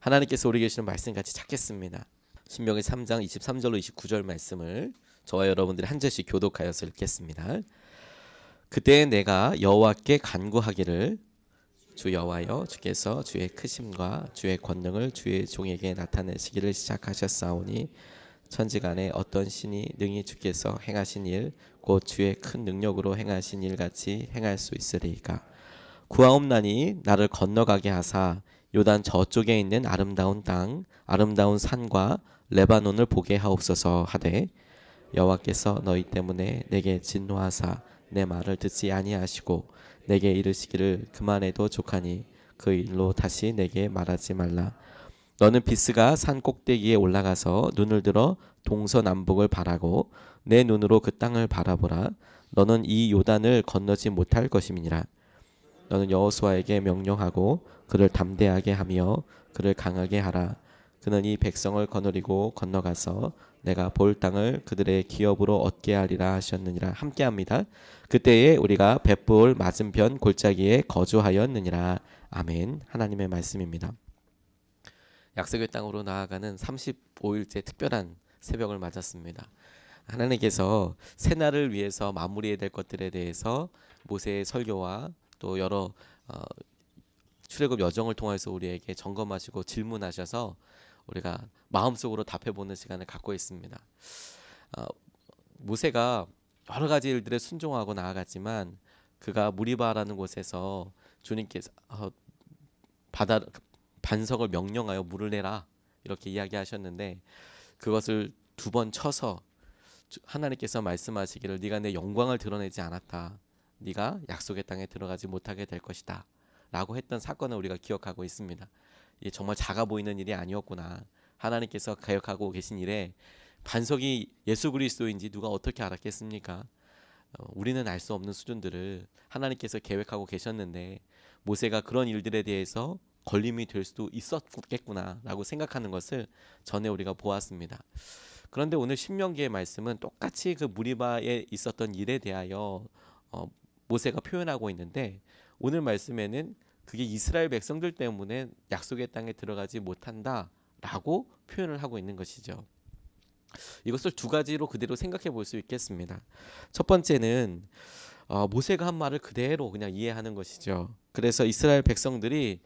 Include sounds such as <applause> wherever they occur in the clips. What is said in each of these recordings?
하나님께서 우리 계시는 말씀 같이 찾겠습니다. 신명기 3장 23절로 29절 말씀을 저와 여러분들이 한 절씩 교독하여서 읽겠습니다. 그때 내가 여호와께 간구하기를 주 여호와여 주께서 주의 크심과 주의 권능을 주의 종에게 나타내시기를 시작하셨사오니 천지간에 어떤 신이 능히 주께서 행하신 일 곧 주의 큰 능력으로 행하신 일 같이 행할 수 있으리까 구하옵나니 나를 건너가게 하사 요단 저쪽에 있는 아름다운 땅 아름다운 산과 레바논을 보게 하옵소서 하되 여호와께서 너희 때문에 내게 진노하사 내 말을 듣지 아니하시고 내게 이르시기를 그만해도 족하니 그 일로 다시 내게 말하지 말라. 너는 비스가 산 꼭대기에 올라가서 눈을 들어 동서남북을 바라고 내 눈으로 그 땅을 바라보라. 너는 이 요단을 건너지 못할 것임이니라 너는 여호수아에게 명령하고 그를 담대하게 하며 그를 강하게 하라 그는 이 백성을 거느리고 건너가서 내가 볼 땅을 그들의 기업으로 얻게 하리라 하셨느니라 함께 합니다. 그때에 우리가 벳볼 맞은편 골짜기에 거주하였느니라 아멘 하나님의 말씀입니다. 약속의 땅으로 나아가는 35일째 특별한 새벽을 맞았습니다. 하나님께서 새날을 위해서 마무리해야 될 것들에 대해서 모세의 설교와 또 여러 어, 출애굽 여정을 통해서 우리에게 점검하시고 질문하셔서 우리가 마음속으로 답해보는 시간을 갖고 있습니다. 어, 모세가 여러 가지 일들에 순종하고 나아갔지만 그가 무리바라는 곳에서 주님께서 어, 바다 반석을 명령하여 물을 내라 이렇게 이야기하셨는데 그것을 두 번 쳐서 하나님께서 말씀하시기를 네가 내 영광을 드러내지 않았다. 네가 약속의 땅에 들어가지 못하게 될 것이다. 라고 했던 사건을 우리가 기억하고 있습니다. 이게 정말 작아 보이는 일이 아니었구나. 하나님께서 가역하고 계신 일에 반석이 예수 그리스도인지 누가 어떻게 알았겠습니까? 어, 우리는 알 수 없는 수준들을 하나님께서 계획하고 계셨는데 모세가 그런 일들에 대해서 걸림이 될 수도 있었겠구나라고 생각하는 것을 전에 우리가 보았습니다. 그런데 오늘 신명기의 말씀은 똑같이 그 무리바에 있었던 일에 대하여 어, 모세가 표현하고 있는데 오늘 말씀에는 그게 이스라엘 백성들 때문에 약속의 땅에 들어가지 못한다라고 표현을 하고 있는 것이죠. 이것을 두 가지로 그대로 생각해 볼 수 있겠습니다. 첫 번째는 어, 모세가 한 말을 그대로 그냥 이해하는 것이죠. 그래서 이스라엘 백성들이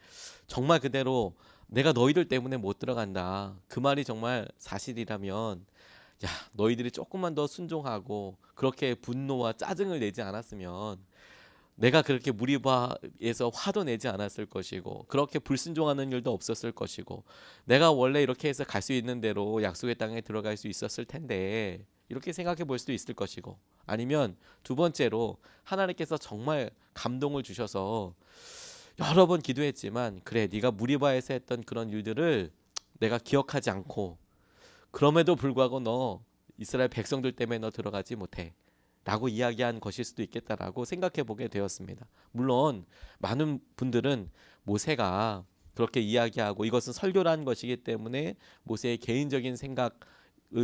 정말 그대로 내가 너희들 때문에 못 들어간다. 그 말이 정말 사실이라면 야 너희들이 조금만 더 순종하고 그렇게 분노와 짜증을 내지 않았으면 내가 그렇게 무리바에서 화도 내지 않았을 것이고 그렇게 불순종하는 일도 없었을 것이고 내가 원래 이렇게 해서 갈 수 있는 대로 약속의 땅에 들어갈 수 있었을 텐데 이렇게 생각해 볼 수도 있을 것이고 아니면 두 번째로 하나님께서 정말 감동을 주셔서 여러 번 기도했지만 그래 네가 무리바에서 했던 그런 일들을 내가 기억하지 않고 그럼에도 불구하고 너 이스라엘 백성들 때문에 너 들어가지 못해. 라고 이야기한 것일 수도 있겠다라고 생각해 보게 되었습니다. 물론 많은 분들은 모세가 그렇게 이야기하고 이것은 설교라는 것이기 때문에 모세의 개인적인 생각을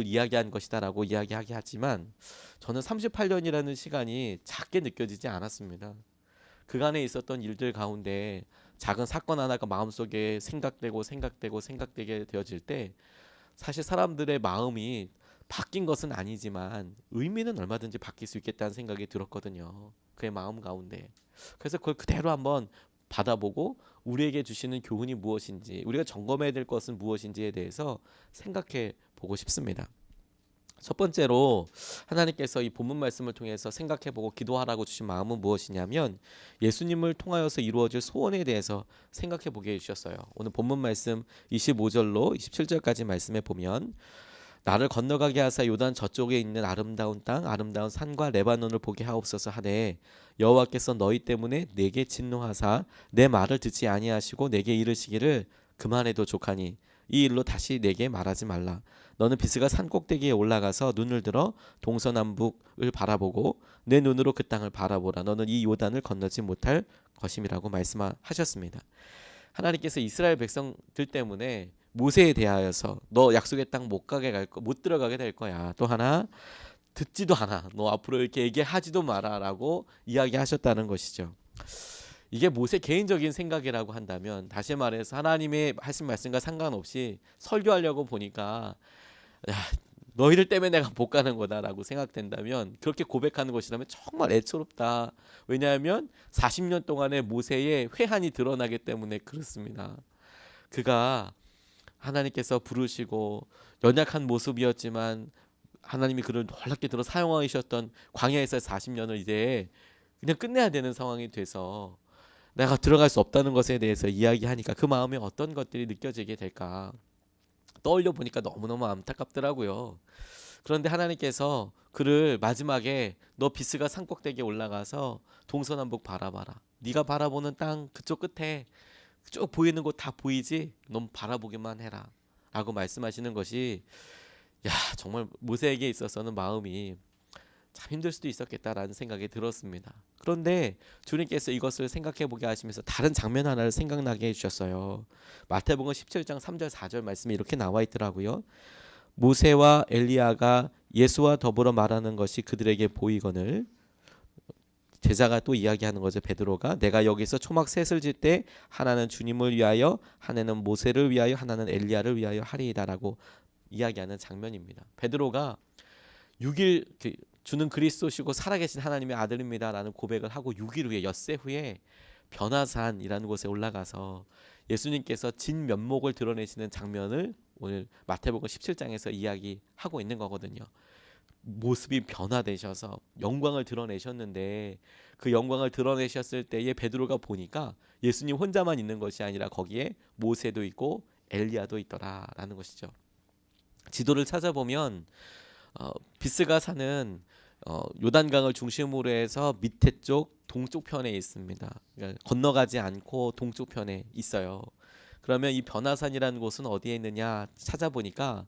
이야기한 것이다라고 이야기하게 하지만 저는 38년이라는 시간이 작게 느껴지지 않았습니다. 그간에 있었던 일들 가운데 작은 사건 하나가 마음속에 생각되고 생각되고 생각되게 되어질 때 사실 사람들의 마음이 바뀐 것은 아니지만 의미는 얼마든지 바뀔 수 있겠다는 생각이 들었거든요. 그의 마음 가운데. 그래서 그걸 그대로 한번 받아보고 우리에게 주시는 교훈이 무엇인지, 우리가 점검해야 될 것은 무엇인지에 대해서 생각해 보고 싶습니다. 첫 번째로 하나님께서 이 본문 말씀을 통해서 생각해보고 기도하라고 주신 마음은 무엇이냐면 예수님을 통하여서 이루어질 소원에 대해서 생각해보게 해주셨어요. 오늘 본문 말씀 25절로 27절까지 말씀해 보면 나를 건너가게 하사 요단 저쪽에 있는 아름다운 땅 아름다운 산과 레바논을 보게 하옵소서 하되 여호와께서 너희 때문에 내게 진노하사 내 말을 듣지 아니하시고 내게 이르시기를 그만해도 족하니 이 일로 다시 내게 말하지 말라. 너는 비스가 산 꼭대기에 올라가서 눈을 들어 동서남북을 바라보고 내 눈으로 그 땅을 바라보라. 너는 이 요단을 건너지 못할 것임이라고 말씀하셨습니다. 하나님께서 이스라엘 백성들 때문에 모세에 대하여서 너 약속의 땅 못 가게 갈 거, 못 들어가게 될 거야. 또 하나 듣지도 않아. 너 앞으로 이렇게 얘기하지도 마라라고 이야기하셨다는 것이죠. 이게 모세 개인적인 생각이라고 한다면 다시 말해서 하나님의 하신 말씀과 상관없이 설교하려고 보니까 야, 너희들 때문에 내가 못 가는 거다라고 생각된다면 그렇게 고백하는 것이라면 정말 애처롭다. 왜냐하면 40년 동안의 모세의 회한이 드러나기 때문에 그렇습니다. 그가 하나님께서 부르시고 연약한 모습이었지만 하나님이 그를 놀랍게 들어 사용하셨던 광야에서 40년을 이제 그냥 끝내야 되는 상황이 돼서 내가 들어갈 수 없다는 것에 대해서 이야기하니까 그 마음에 어떤 것들이 느껴지게 될까 떠올려 보니까 너무너무 안타깝더라고요. 그런데 하나님께서 그를 마지막에 너 비스가 산꼭대기에 올라가서 동서남북 바라봐라. 네가 바라보는 땅 그쪽 끝에 쭉 보이는 곳 다 보이지? 넌 바라보기만 해라. 라고 말씀하시는 것이 야 정말 모세에게 있어서는 마음이 참 힘들 수도 있었겠다라는 생각이 들었습니다. 그런데 주님께서 이것을 생각해 보게 하시면서 다른 장면 하나를 생각나게 해주셨어요. 마태복음 17장 3절 4절 말씀이 이렇게 나와 있더라고요. 모세와 엘리야가 예수와 더불어 말하는 것이 그들에게 보이거늘 제자가 또 이야기하는 거죠. 베드로가 내가 여기서 초막 셋을 질 때 하나는 주님을 위하여 하나는 모세를 위하여 하나는 엘리야를 위하여 하리이다라고 이야기하는 장면입니다. 베드로가 6일 주는 그리스도시고 살아계신 하나님의 아들입니다라는 고백을 하고 6일 후에 엿새 후에 변화산이라는 곳에 올라가서 예수님께서 진 면목을 드러내시는 장면을 오늘 마태복음 17장에서 이야기하고 있는 거거든요. 모습이 변화되셔서 영광을 드러내셨는데 그 영광을 드러내셨을 때에 베드로가 보니까 예수님 혼자만 있는 것이 아니라 거기에 모세도 있고 엘리야도 있더라라는 것이죠. 지도를 찾아보면 어, 비스가 사는 어, 요단강을 중심으로 해서 밑에 쪽 동쪽 편에 있습니다. 그러니까 건너가지 않고 동쪽 편에 있어요. 그러면 이 변화산이라는 곳은 어디에 있느냐 찾아보니까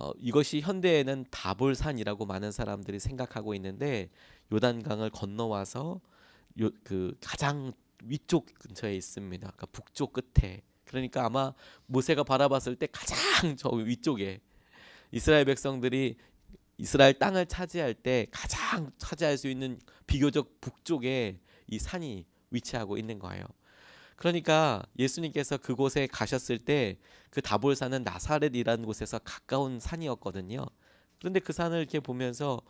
어, 이것이 현대에는 다볼산이라고 많은 사람들이 생각하고 있는데 요단강을 건너와서 요, 그 가장 위쪽 근처에 있습니다. 그러니까 북쪽 끝에. 그러니까 아마 모세가 바라봤을 때 가장 저 위쪽에 이스라엘 백성들이 이스라엘 땅을 차지할 때 가장 차지할 수 있는 비교적 북쪽에 이 산이 위치하고 있는 거예요. 그러니까 예수님께서 그곳에 가셨을 때 그 다볼산은 나사렛이라는 곳에서 가까운 산이었거든요. 그런데 그 산을 이렇게 보면서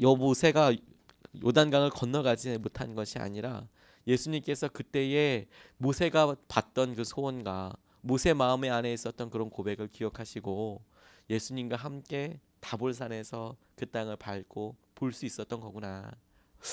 여모세가 요단강을 건너가지 못한 것이 아니라 예수님께서 그때에 모세가 봤던 그 소원과 모세 마음의 안에 있었던 그런 고백을 기억하시고 예수님과 함께 다볼산에서 그 땅을 밟고 볼 수 있었던 거구나.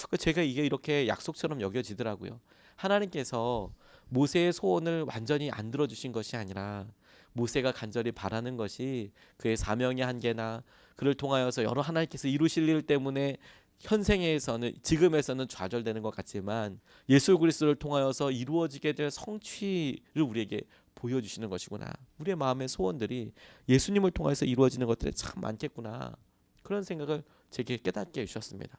그 제가 이게 이렇게 약속처럼 여겨지더라고요. 하나님께서 모세의 소원을 완전히 안 들어주신 것이 아니라 모세가 간절히 바라는 것이 그의 사명의 한계나 그를 통하여서 여러 하나님께서 이루실 일 때문에 현생에서는 지금에서는 좌절되는 것 같지만 예수 그리스도를 통하여서 이루어지게 될 성취를 우리에게 보여주시는 것이구나. 우리의 마음의 소원들이 예수님을 통해서 이루어지는 것들이 참 많겠구나. 그런 생각을 제게 깨닫게 해주셨습니다.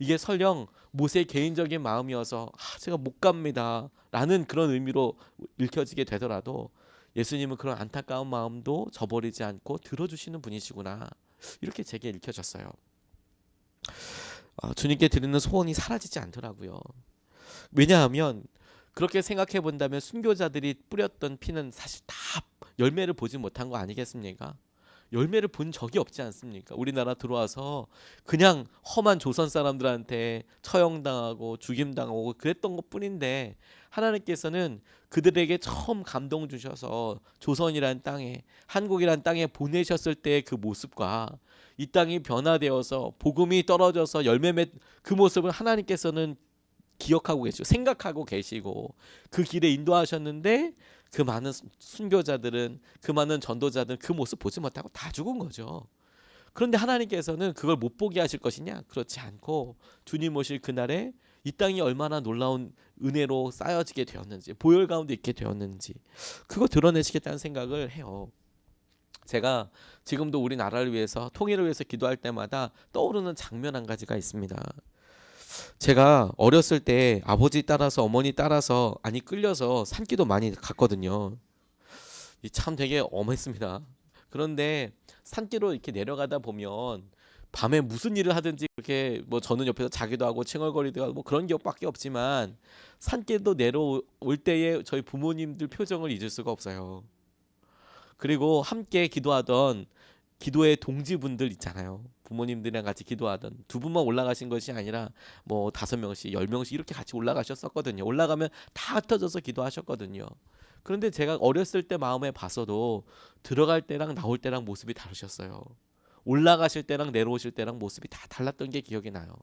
이게 설령 모세의 개인적인 마음이어서 아, 제가 못 갑니다라는 그런 의미로 읽혀지게 되더라도 예수님은 그런 안타까운 마음도 저버리지 않고 들어주시는 분이시구나 이렇게 제게 읽혀졌어요. 아, 주님께 드리는 소원이 사라지지 않더라고요. 왜냐하면 그렇게 생각해 본다면 순교자들이 뿌렸던 피는 사실 다 열매를 보지 못한 거 아니겠습니까? 열매를 본 적이 없지 않습니까? 우리나라 들어와서 그냥 험한 조선 사람들한테 처형당하고 죽임당하고 그랬던 것 뿐인데 하나님께서는 그들에게 처음 감동 주셔서 조선이란 땅에 한국이란 땅에 보내셨을 때의 그 모습과 이 땅이 변화되어서 복음이 떨어져서 열매 맺그 모습을 하나님께서는 기억하고 계시고 생각하고 계시고 그 길에 인도하셨는데 그 많은 순교자들은 그 많은 전도자들은 그 모습 보지 못하고 다 죽은 거죠. 그런데 하나님께서는 그걸 못 보게 하실 것이냐? 그렇지 않고 주님 오실 그날에 이 땅이 얼마나 놀라운 은혜로 쌓여지게 되었는지 보혈 가운데 있게 되었는지 그거 드러내시겠다는 생각을 해요. 제가 지금도 우리 나라를 위해서 통일을 위해서 기도할 때마다 떠오르는 장면 한 가지가 있습니다. 제가 어렸을 때 아버지 따라서 어머니 따라서 아니 끌려서 산기도 많이 갔거든요. 참 되게 엄했습니다. 그런데 산길로 이렇게 내려가다 보면 밤에 무슨 일을 하든지 그렇게 뭐 저는 옆에서 자기도 하고 칭얼거리도 하고 뭐 그런 기억밖에 없지만 산길도 내려올 때에 저희 부모님들 표정을 잊을 수가 없어요. 그리고 함께 기도하던 기도의 동지분들 있잖아요. 부모님들이랑 같이 기도하던 두 분만 올라가신 것이 아니라 뭐 다섯 명씩 열 명씩 이렇게 같이 올라가셨었거든요. 올라가면 다 흩어져서 기도하셨거든요. 그런데 제가 어렸을 때 마음에 봤어도 들어갈 때랑 나올 때랑 모습이 다르셨어요. 올라가실 때랑 내려오실 때랑 모습이 다 달랐던 게 기억이 나요.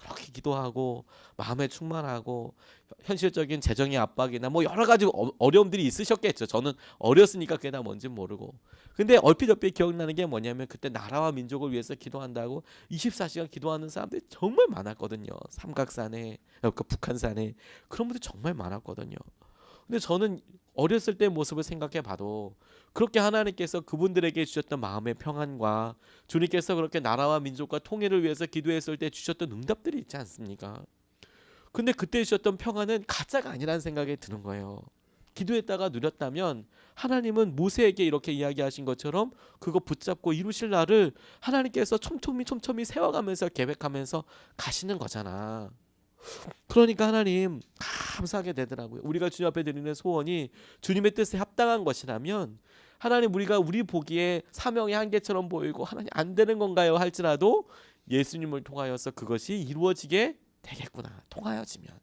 그렇게 기도하고 마음에 충만하고 현실적인 재정의 압박이나 뭐 여러 가지 어- 어려움들이 있으셨겠죠. 저는 어렸으니까 그게 다 뭔지 모르고. 근데 얼핏 얼핏 기억나는 게 뭐냐면 그때 나라와 민족을 위해서 기도한다고 24시간 기도하는 사람들이 정말 많았거든요. 삼각산에, 그러니까 북한산에 그런 분들이 정말 많았거든요. 근데 저는 어렸을 때 모습을 생각해 봐도 그렇게 하나님께서 그분들에게 주셨던 마음의 평안과 주님께서 그렇게 나라와 민족과 통일을 위해서 기도했을 때 주셨던 응답들이 있지 않습니까? 근데 그때 주셨던 평안은 가짜가 아니라는 생각이 드는 거예요. 기도했다가 누렸다면 하나님은 모세에게 이렇게 이야기하신 것처럼 그거 붙잡고 이루실 날을 하나님께서 촘촘히 촘촘히 세워가면서 계획하면서 가시는 거잖아. 그러니까 하나님 감사하게 되더라고요. 우리가 주님 앞에 드리는 소원이 주님의 뜻에 합당한 것이라면 하나님 우리가 우리 보기에 사명의 한계처럼 보이고 하나님 안 되는 건가요 할지라도 예수님을 통하여서 그것이 이루어지게 되겠구나. 통하여지면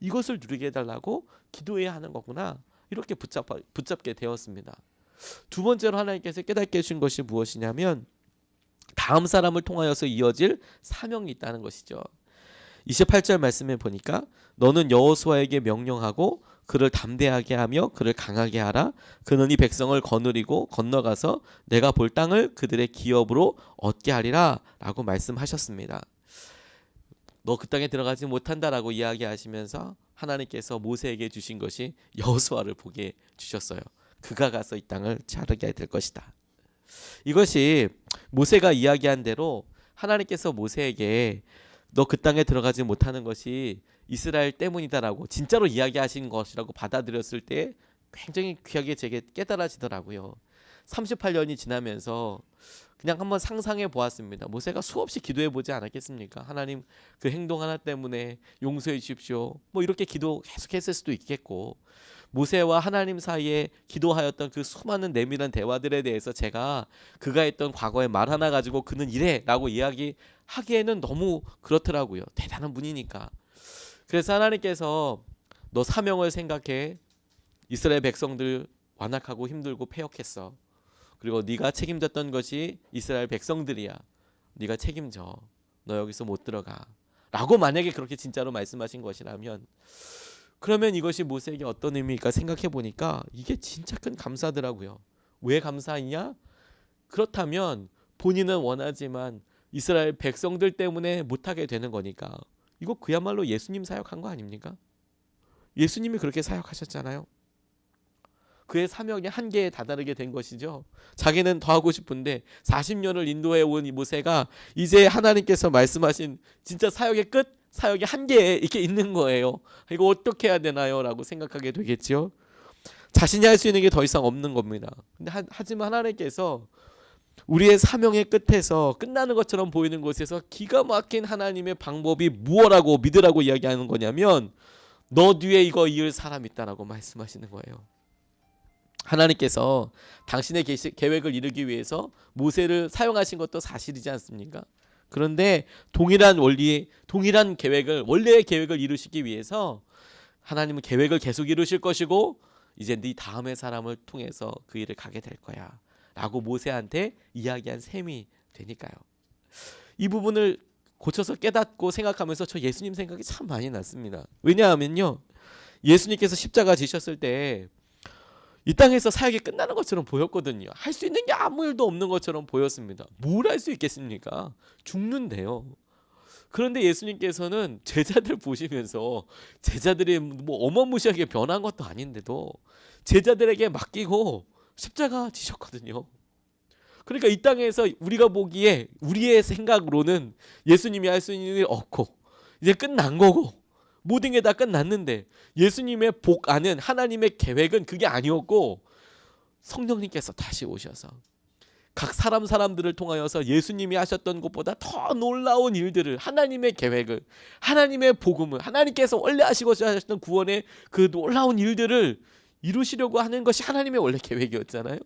이것을 누리게 해달라고 기도해야 하는 거구나. 이렇게 붙잡 붙잡게 되었습니다. 두 번째로 하나님께서 깨닫게 해준 것이 무엇이냐면 다음 사람을 통하여서 이어질 사명이 있다는 것이죠. 28절 말씀에 보니까 너는 여호수아에게 명령하고 그를 담대하게 하며 그를 강하게 하라 그는 이 백성을 거느리고 건너가서 내가 볼 땅을 그들의 기업으로 얻게 하리라라고 말씀하셨습니다. 너 그 땅에 들어가지 못한다라고 이야기하시면서 하나님께서 모세에게 주신 것이 여호수아를 보게 주셨어요. 그가 가서 이 땅을 자르게 될 것이다. 이것이 모세가 이야기한 대로 하나님께서 모세에게 너 그 땅에 들어가지 못하는 것이 이스라엘 때문이다라고 진짜로 이야기하신 것이라고 받아들였을 때 굉장히 귀하게 제게 깨달아지더라고요. 38년이 지나면서 그냥 한번 상상해 보았습니다. 모세가 수없이 기도해 보지 않았겠습니까? 하나님 그 행동 하나 때문에 용서해 주십시오. 뭐 이렇게 기도 계속했을 수도 있겠고 모세와 하나님 사이에 기도하였던 그 수많은 내밀한 대화들에 대해서 제가 그가 했던 과거의 말 하나 가지고 그는 이래라고 이야기하기에는 너무 그렇더라고요. 대단한 분이니까. 그래서 하나님께서 너 사명을 생각해 이스라엘 백성들 완악하고 힘들고 패역했어. 그리고 네가 책임졌던 것이 이스라엘 백성들이야. 네가 책임져. 너 여기서 못 들어가. 라고 만약에 그렇게 진짜로 말씀하신 것이라면 그러면 이것이 모세에게 어떤 의미일까 생각해 보니까 이게 진짜 큰 감사더라고요. 왜 감사이냐? 그렇다면 본인은 원하지만 이스라엘 백성들 때문에 못하게 되는 거니까 이거 그야말로 예수님 사역한 거 아닙니까? 예수님이 그렇게 사역하셨잖아요. 그의 사명이 한계에 다다르게 된 것이죠. 자기는 더 하고 싶은데 40년을 인도해 온이 모세가 이제 하나님께서 말씀하신 진짜 사역의 끝, 사역의 한계에 이렇게 있는 거예요. 이거 어떻게 해야 되나요?라고 생각하게 되겠지요. 자신이 할 수 있는 게 더 이상 없는 겁니다. 근데 하, 하지만 하나님께서 우리의 사명의 끝에서 끝나는 것처럼 보이는 곳에서 기가 막힌 하나님의 방법이 무엇라고 믿으라고 이야기하는 거냐면 너 뒤에 이거 이을 사람 있다라고 말씀하시는 거예요. 하나님께서 당신의 계획을 이루기 위해서 모세를 사용하신 것도 사실이지 않습니까? 그런데 동일한 원리, 동일한 계획을 원래의 계획을 이루시기 위해서 하나님은 계획을 계속 이루실 것이고 이제 네 다음의 사람을 통해서 그 일을 가게 될 거야. 라고 모세한테 이야기한 셈이 되니까요. 이 부분을 고쳐서 깨닫고 생각하면서 저 예수님 생각이 참 많이 났습니다. 왜냐하면요. 예수님께서 십자가 지셨을 때 이 땅에서 사역이 끝나는 것처럼 보였거든요. 할 수 있는 게 아무 일도 없는 것처럼 보였습니다. 뭘 할 수 있겠습니까? 죽는데요. 그런데 예수님께서는 제자들 보시면서 제자들이 뭐 어마무시하게 변한 것도 아닌데도 제자들에게 맡기고 십자가 지셨거든요. 그러니까 이 땅에서 우리가 보기에 우리의 생각으로는 예수님이 할 수 있는 일이 없고 이제 끝난 거고 모든 게 다 끝났는데 예수님의 복 안은 하나님의 계획은 그게 아니었고 성령님께서 다시 오셔서 각 사람 사람들을 통하여서 예수님이 하셨던 것보다 더 놀라운 일들을 하나님의 계획을 하나님의 복음을 하나님께서 원래 하시고자 하셨던 구원의 그 놀라운 일들을 이루시려고 하는 것이 하나님의 원래 계획이었잖아요.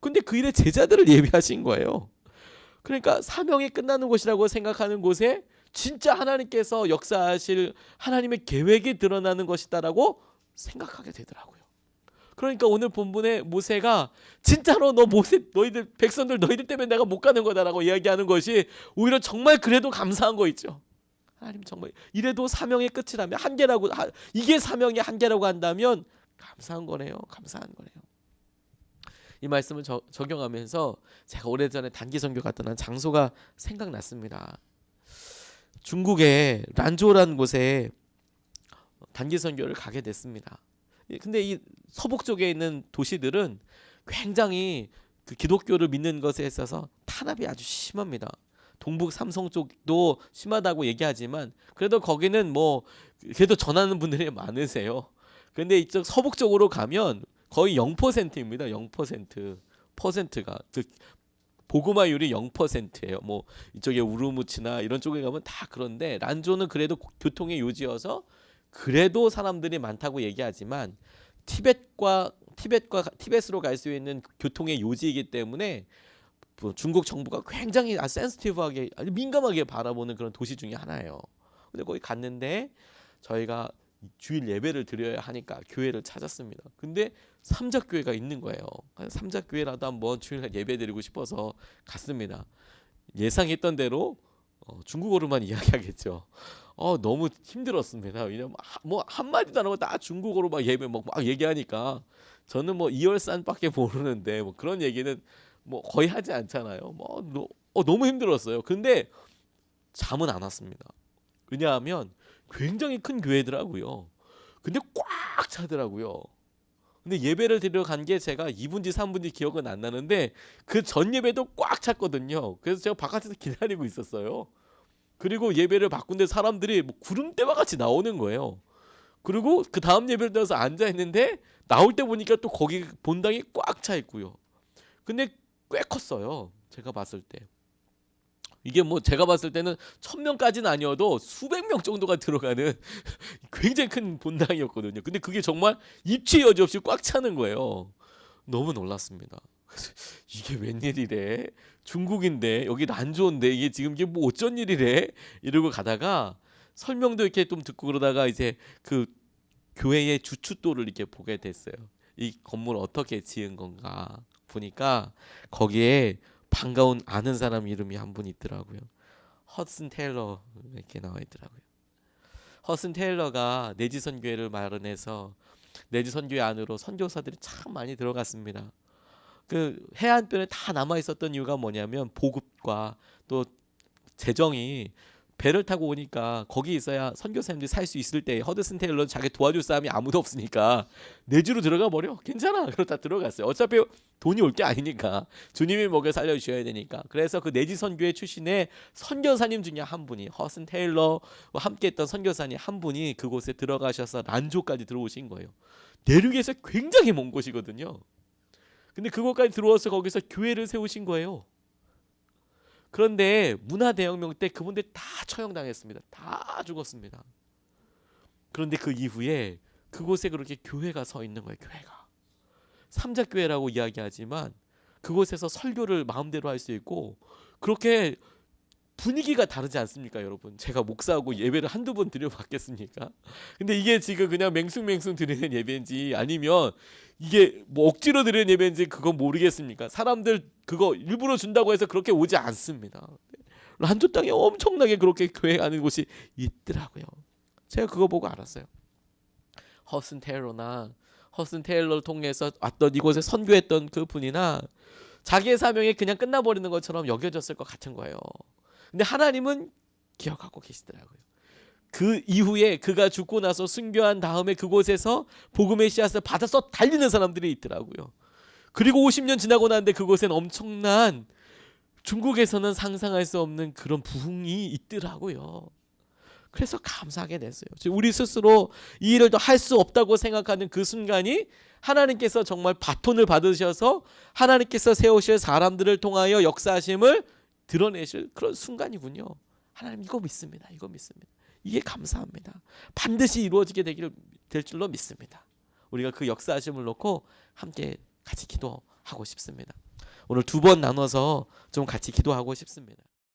근데 그 일에 제자들을 예비하신 거예요. 그러니까 사명이 끝나는 곳이라고 생각하는 곳에 진짜 하나님께서 역사하실 하나님의 계획이 드러나는 것이다라고 생각하게 되더라고요. 그러니까 오늘 본문에 모세가 진짜로 너 모세 너희들 백성들 너희들 때문에 내가 못 가는 거다라고 이야기하는 것이 오히려 정말 그래도 감사한 거 있죠. 하나님 정말 이래도 사명의 끝이라면 한계라고 이게 사명의 한계라고 한다면 감사한 거네요. 감사한 거네요. 이 말씀을 저, 적용하면서 제가 오래전에 단기 선교 갔던 한 장소가 생각났습니다. 중국의 란조라는 곳에 단기 선교를 가게 됐습니다. 예, 근데 이 서북 쪽에 있는 도시들은 굉장히 그 기독교를 믿는 것에 있어서 탄압이 아주 심합니다. 동북 삼성 쪽도 심하다고 얘기하지만 그래도 거기는 뭐 그래도 전하는 분들이 <laughs> 많으세요. 근데 이쪽 서북 쪽으로 가면 거의 0%입니다. 0% 퍼센트가 그 보고마율이 0%예요. 뭐 이쪽에 우르무치나 이런 쪽에 가면 다 그런데 란조는 그래도 교통의 요지여서 그래도 사람들이 많다고 얘기하지만 티벳과 티벳과 티벳으로 갈 수 있는 교통의 요지이기 때문에 뭐 중국 정부가 굉장히 아 센스티브하게 아주 민감하게 바라보는 그런 도시 중에 하나예요. 근데 거기 갔는데 저희가 주일 예배를 드려야 하니까 교회를 찾았습니다. 근데 삼작 교회가 있는 거예요. 삼작 교회라도 한번 주일날 예배 드리고 싶어서 갔습니다. 예상했던 대로 어, 중국어로만 <laughs> 이야기하겠죠. 어 너무 힘들었습니다. 왜냐면 뭐 한마디도 안 하고 다 중국어로 막 예배 막, 막 얘기하니까 저는 뭐 이열산밖에 <laughs> 모르는데 뭐 그런 얘기는 뭐 거의 하지 않잖아요. 뭐 너, 어, 너무 힘들었어요. 근데 잠은 안 왔습니다. 왜냐하면 굉장히 큰 교회더라고요. 근데 꽉 차더라고요. 근데 예배를 드리러 간 게 제가 2분지 3분지 기억은 안 나는데 그 전 예배도 꽉 찼거든요. 그래서 제가 바깥에서 <laughs> 기다리고 있었어요. 그리고 예배를 바꾼데 사람들이 뭐 구름대와 같이 나오는 거예요. 그리고 그 다음 예배를 들어서 앉아 있는데 나올 때 보니까 또 거기 본당이 꽉 차 있고요. 근데 꽤 컸어요. 제가 봤을 때. 이게 뭐 제가 봤을 때는 천 명까지는 아니어도 수백 명 정도가 들어가는 <laughs> 굉장히 큰 본당이었거든요. 근데 그게 정말 입체 여지 없이 꽉 차는 거예요. 너무 놀랐습니다. <laughs> 이게 웬일이래? 중국인데 여기 난조인데 이게 지금 이게 뭐 어쩐 일이래? 이러고 가다가 설명도 이렇게 좀 듣고 그러다가 이제 그 교회의 주춧돌을 이렇게 보게 됐어요. 이 건물 어떻게 지은 건가 보니까 거기에 반가운 아는 사람 이름이 한 분 있더라고요. 허슨 테일러 이렇게 나와 있더라고요. 허슨 테일러가 내지 선교회를 마련해서 내지 선교회 안으로 선교사들이 참 많이 들어갔습니다. 그 해안변에 다 남아 있었던 이유가 뭐냐면 보급과 또 재정이 배를 타고 오니까 거기 있어야 선교사님들이 살 수 있을 때 허드슨 테일러 자기 도와줄 사람이 아무도 없으니까 내주로 들어가 버려. 괜찮아. 그러다 들어갔어요. 어차피 돈이 올 게 아니니까. 주님이 먹여 살려주셔야 되니까. 그래서 그 내지 선교회 출신의 선교사님 중에 한 분이 허슨 테일러와 함께했던 선교사님 한 분이 그곳에 들어가셔서 란조까지 들어오신 거예요. 내륙에서 굉장히 먼 곳이거든요. 근데 그곳까지 들어와서 거기서 교회를 세우신 거예요 그런데 문화 대혁명 때 그분들 다 처형당했습니다. 다 죽었습니다. 그런데 그 이후에 그곳에 그렇게 교회가 서 있는 거예요. 교회가 삼자교회라고 이야기하지만 그곳에서 설교를 마음대로 할 수 있고 그렇게 분위기가 다르지 않습니까, 여러분? 제가 목사하고 예배를 한두 번 드려봤겠습니까? 근데 이게 지금 그냥 맹숭맹숭 드리는 예배인지 아니면 이게 뭐 억지로 드리는 예배인지 그건 모르겠습니까? 사람들 그거 일부러 준다고 해서 그렇게 오지 않습니다. 란조 땅에 엄청나게 그렇게 교회 가는 곳이 있더라고요. 제가 그거 보고 알았어요. 허슨 테일러나 허슨 테일러를 통해서 왔던 이곳에 선교했던 그 분이나 자기의 사명이 그냥 끝나버리는 것처럼 여겨졌을 것 같은 거예요. 근데 하나님은 기억하고 계시더라고요. 그 이후에 그가 죽고 나서 순교한 다음에 그곳에서 복음의 씨앗을 받아서 달리는 사람들이 있더라고요. 그리고 50년 지나고 나는데 그곳엔 엄청난 중국에서는 상상할 수 없는 그런 부흥이 있더라고요. 그래서 감사하게 됐어요. 우리 스스로 이 일을 더할수 없다고 생각하는 그 순간이 하나님께서 정말 바톤을 받으셔서 하나님께서 세우실 사람들을 통하여 역사하심을 드러내실 그런 순간이군요. 하나님 이거 믿습니다. 이거 믿습니다. 이게 감사합니다. 반드시 이루어지게 되기를 될 줄로 믿습니다. 우리가 그 역사하심을 놓고 함께 같이 기도하고 싶습니다. 오늘 두 번 나눠서 좀 같이 기도하고 싶습니다.